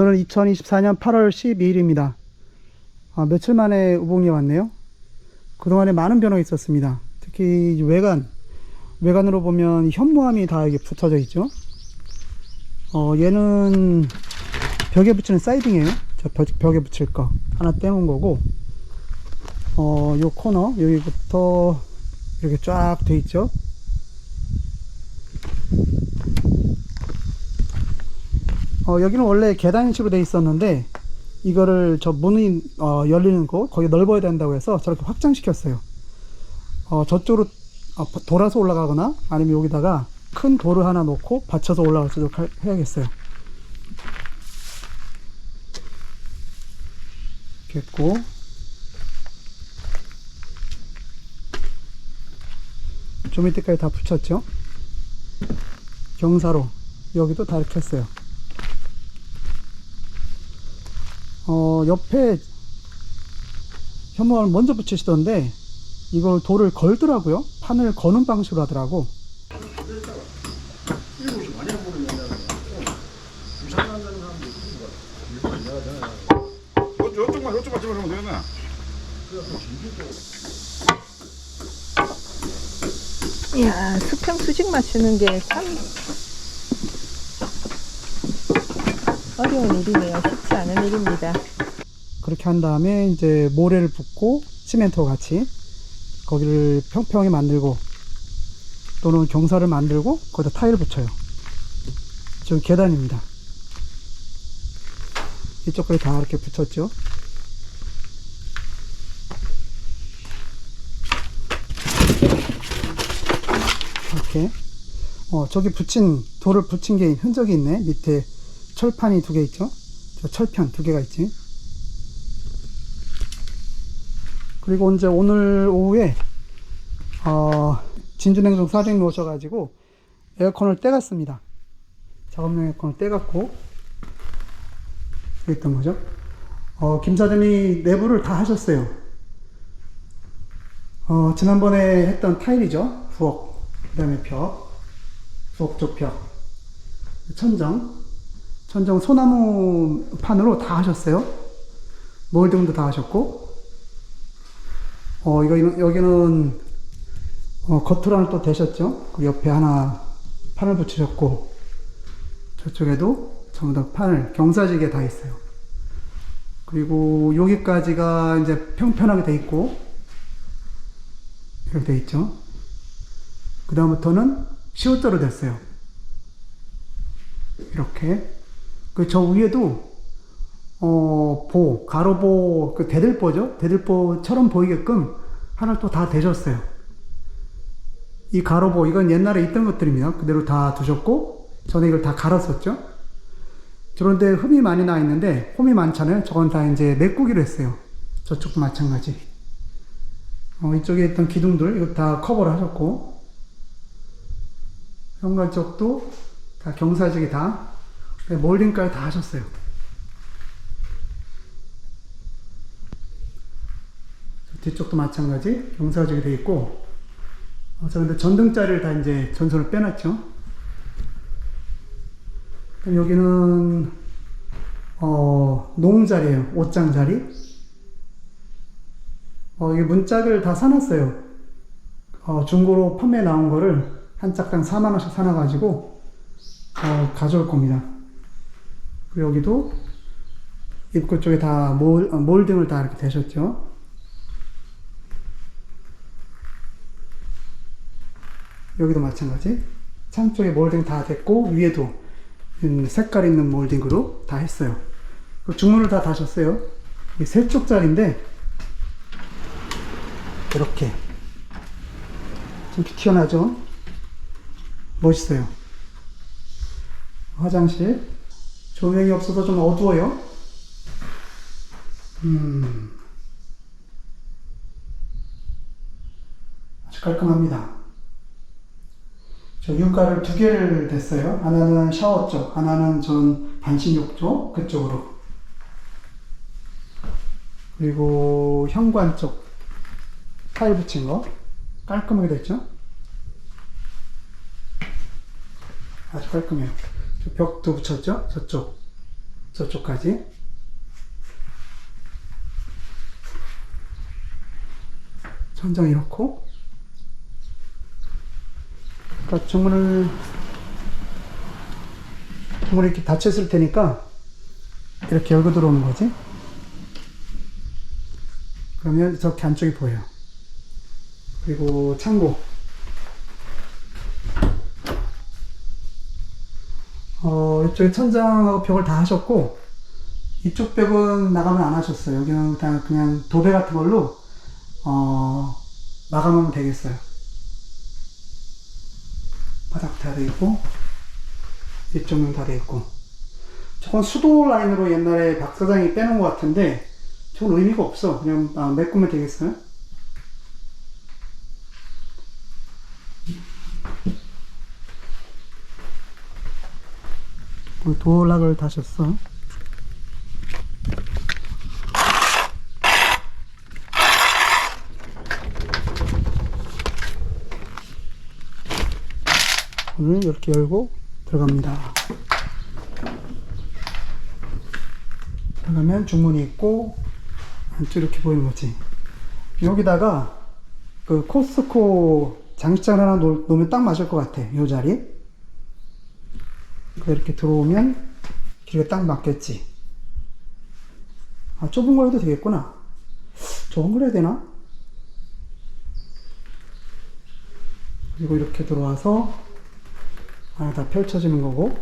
오늘은 2024년 8월 12일입니다. 아, 며칠 만에 우봉리에 왔네요. 그동안에 많은 변화가 있었습니다. 특히 이 외관, 외관으로 보면 이 현무암이 다 이게 붙어져 있죠. 어, 얘는 벽에 붙이는 사이딩이에요. 저 벽, 벽에 붙일 거. 하나 떼놓은 거고, 어, 요 코너, 여기부터 이렇게 쫙 돼 있죠. 어, 여기는 원래 계단식으로 돼 있었는데 이거를 저 문이 어, 열리는 곳 거기 넓어야 된다고 해서 저렇게 확장시켰어요. 어, 저쪽으로 어, 돌아서 올라가거나 아니면 여기다가 큰 돌을 하나 놓고 받쳐서 올라갈 수 있도록 할- 해야겠어요. 했고 좀 이때까지 다 붙였죠. 경사로 여기도 다 이렇게 했어요. 어, 옆에 현무암을 먼저 붙이시던데 이걸 돌을 걸더라고요. 판을 거는 방식으로 하더라고. 요- 요쪽만 요쪽만 집어넣으면 되겠네. 이야, 수평 수직 맞추는 게 참 어려운 일이네요. 쉽지 않은 일입니다. 그렇게 한 다음에 이제 모래를 붓고 시멘트와 같이 거기를 평평하게 만들고 또는 경사를 만들고 거기다 타일을 붙여요. 지금 계단입니다. 이쪽까지 다 이렇게 붙였죠. 이렇게 어 저기 붙인 돌을 붙인 게 흔적이 있네 밑에 철판이 두 개 있죠? 저 철판 두 개가 있지. 그리고 이제 오늘 오후에 어 진주냉동 사장님 오셔가지고 에어컨을 떼갔습니다. 작업용 에어컨을 떼갔고 있던 거죠. 어, 김 사장님이 내부를 다 하셨어요. 어, 지난번에 했던 타일이죠? 부엌 그 다음에 벽 부엌 쪽 벽 천정 천정 소나무 판으로 다 하셨어요? 몰딩도 다 하셨고? 어 이거 여기는 어, 겉으로는 또 대셨죠? 그 옆에 하나 판을 붙이셨고 저쪽에도 전부 다 판을 경사지게 다 있어요. 그리고 여기까지가 이제 평평하게 돼 있고 이렇게 돼 있죠? 그 다음부터는 시옷자로 됐어요. 이렇게. 그 저 위에도, 어, 보, 가로보, 그 대들보죠? 대들보처럼 보이게끔 하나 또 다 대셨어요. 이 가로보, 이건 옛날에 있던 것들입니다. 그대로 다 두셨고, 전에 이걸 다 갈았었죠? 그런데 흠이 많이 나 있는데, 홈이 많잖아요. 저건 다 이제 메꾸기로 했어요. 저쪽도 마찬가지. 어, 이쪽에 있던 기둥들, 이거 다 커버를 하셨고, 현관 쪽도 다 경사지게 다 몰딩까지 다 하셨어요. 뒤쪽도 마찬가지 경사지게 돼 있고 어, 저 근데 전등자리를 다 이제 전선을 빼놨죠. 그럼 여기는 어, 농자리예요. 옷장 자리. 어, 이게 문짝을 다 사놨어요. 어, 중고로 판매 나온 거를 한 짝당 4만원씩 사놔가지고, 어, 가져올 겁니다. 여기도 입구 쪽에 다 몰, 어, 몰딩을 다 이렇게 대셨죠. 여기도 마찬가지. 창 쪽에 몰딩 다 됐고, 위에도 음, 색깔 있는 몰딩으로 다 했어요. 그리고 중문을 다 다셨어요. 세 쪽짜리인데, 이렇게. 좀 튀어나죠? 멋있어요. 화장실. 조명이 없어서 좀 어두워요. 음. 아주 깔끔합니다. 저 유가를 두 개를 댔어요. 하나는 샤워 쪽, 하나는 전 반신욕 쪽, 그쪽으로. 그리고 현관 쪽 타일 붙인 거 깔끔하게 됐죠? 아주 깔끔해요. 저 벽도 붙였죠? 저쪽. 저쪽까지. 천장 이렇고. 그러니까 주문을 주문을 이렇게 닫혔을 테니까 이렇게 열고 들어오는 거지. 그러면 저렇게 안쪽이 보여요. 그리고 창고. 어, 이쪽에 천장하고 벽을 다 하셨고, 이쪽 벽은 마감을 안 하셨어요. 여기는 그냥, 그냥 도배 같은 걸로, 어, 마감하면 되겠어요. 바닥 다 돼 있고, 이쪽은 다 돼 있고. 저건 수도 라인으로 옛날에 박 사장이 빼놓은 것 같은데, 저건 의미가 없어. 그냥 아, 메꾸면 되겠어요? 도락을 다셨어. 오늘 이렇게 열고 들어갑니다. 들어가면 중문이 있고 안쪽 이렇게 보이는 거지. 여기다가 그 코스코 장식장 하나 놓, 놓으면 딱 맞을 것 같아. 이 자리. 그 이렇게 들어오면 길이가 딱 맞겠지. 아, 좁은 거 해도 되겠구나. 좁은 걸 해야 되나? 그리고 이렇게 들어와서 안에 다 펼쳐지는 거고.